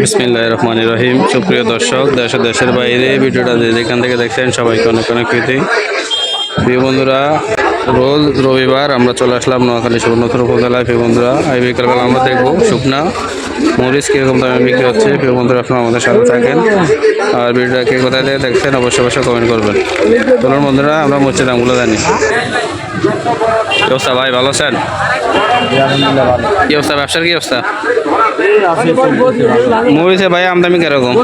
বিসমিল্লাহ রহমান রহিম। সুপ্রিয় দর্শক, দেশ দেশের বাইরে ভিডিওটা যেখান থেকে দেখছেন সবাইকে অনেক অনেক প্রীতি। প্রিয় বন্ধুরা রোজ রবিবার আমরা চলে আসলাম নোয়াখালী সুবর্ণথর উপজেলায়। প্রিয় বন্ধুরা, এই বিকালবেলা আমরা দেখব শুকনা মরিচ কীরকম দামে বিক্রি হচ্ছে। প্রিয় বন্ধুরা, আপনারা আমাদের সাথে থাকেন। আর ভিডিওটা কে কোথায় থেকে দেখছেন, অবশ্যই অবশ্যই কমেন্ট করবেন। চলুন বন্ধুরা, আমরা মরিচের দামগুলো জানি। অবস্থা ভাই, ভালো আছেন? কি অবস্থা, ব্যবসার কি অবস্থা? মরিচে ভাই আমদামি কীরকম?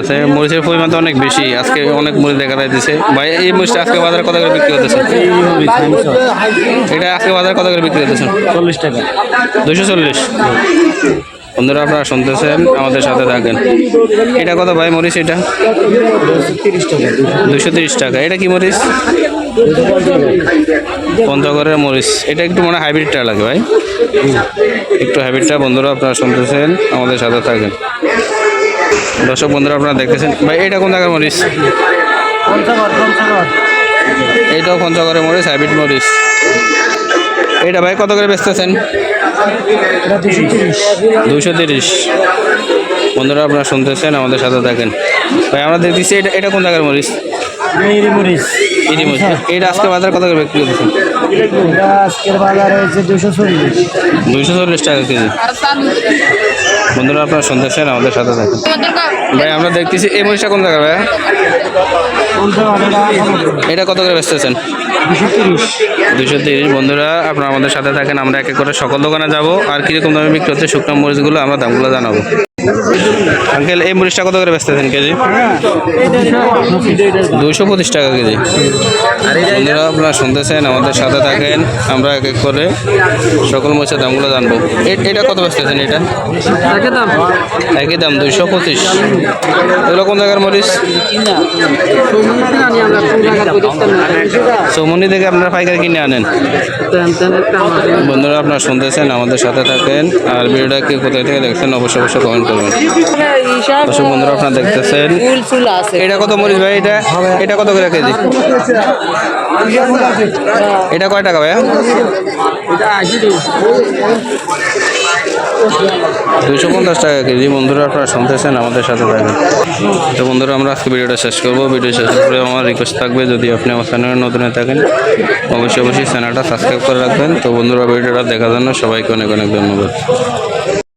আছে মরিচের পরিমাণ তো অনেক বেশি। আজকে অনেক মরিচ দেখা যাইতেছে। ভাই এই মরিচটা আজকে বাজারে কত করে বিক্রি হতেছে এটা আজকে বাজারে কত করে বিক্রি হতেছে চল্লিশ টাকা। দুশো চল্লিশ। বন্ধুরা আপনারা শুনতেছেন আমাদের সাথে থাকেন। এটা কত ভাই মরিচ এটা? দুশো তিরিশ টাকা। এটা কি মরিচ? পঞ্চগড়ের মরিচ। এটা একটু মনে হাইব্রিডটা লাগে ভাই। একটু হাইব্রিডটা বন্ধুরা আপনারা শুনতেছেন আমাদের সাথে থাকেন। দর্শক বন্ধুরা আপনারা দেখতেছেন। ভাই এটা কোন জায়গার মরিচ? এইটাও পঞ্চগড়ের মরিচ হাইব্রিড মরিচ। এটা ভাই কত করে বেচতেছেন? দুশো তিরিশ। দুশো বন্ধুরা আপনারা শুনতেছেন আমাদের সাথে থাকেন। ভাই আমরা দেখতেছি এটা এটা কোন জায়গার মরিচ? এটা আজকে বাজার কত করে বিক্রি করতেছেন? এটা আজকের বাজার হয়েছে দুশো চল্লিশ। দুইশো চল্লিশ টাকা কেজি। বন্ধুরা, আপনারা শুনতেছেন আমাদের সাথে থাকেন। ভাই, আমরা দেখতেছি, এই মরিচটা কোন জায়গায় ভাই এটা কত করে বেচতেছেন? দুশো তিরিশ। বন্ধুরা, আপনারা আমাদের সাথে থাকেন, আমরা এক এক করে সকল দোকানে যাব। আর কীরকম দামে বিক্রি হচ্ছে, শুকনো মরিচগুলো আমরা দামগুলো জানাব। আঙ্কেল, এই মরিচটা কত করে বেচতেছেন কেজি? দুশো পঁচিশ টাকা কেজি। বন্ধুরা আপনারা শুনতেছেন আমাদের সাথে থাকেন। আমরা এক এক করে সকল মরিচের দামগুলো জানব। এটা কত বেচতেছেন এটা? টাকা দাম। একই দাম দুইশো পঁচিশ। এগুলো কোন জায়গার মরিচ? চৌমনি থেকে আপনারা পাইকারি কিনে আনেন। বন্ধুরা আপনারা শুনতেছেন আমাদের সাথে থাকেন। আর ভিডিওটা কে কোথায় থেকে দেখছেন অবশ্যই অবশ্যই কমেন্ট করবেন। বন্ধুরা আপনারা দেখতেছেন। এটা কত মরিচ ভাই এটা? এটা কত করে কেজি? এটা কয় টাকা ভাইয়া? দুশো পঞ্চাশ টাকা কেজি। বন্ধুরা, আপনারা শুনতেছেন আমাদের সাথে থাকেন। তো বন্ধুরা, আমরা আজকে ভিডিওটা শেষ করব। ভিডিও শেষ করে আমার রিকোয়েস্ট থাকবে, যদি আপনি আমার চ্যানেলে নতুন হয়ে থাকেন, অবশ্যই অবশ্যই চ্যানেলটা সাবস্ক্রাইব করে রাখবেন। তো বন্ধুরা, ভিডিওটা দেখার জন্য সবাইকে অনেক অনেক ধন্যবাদ।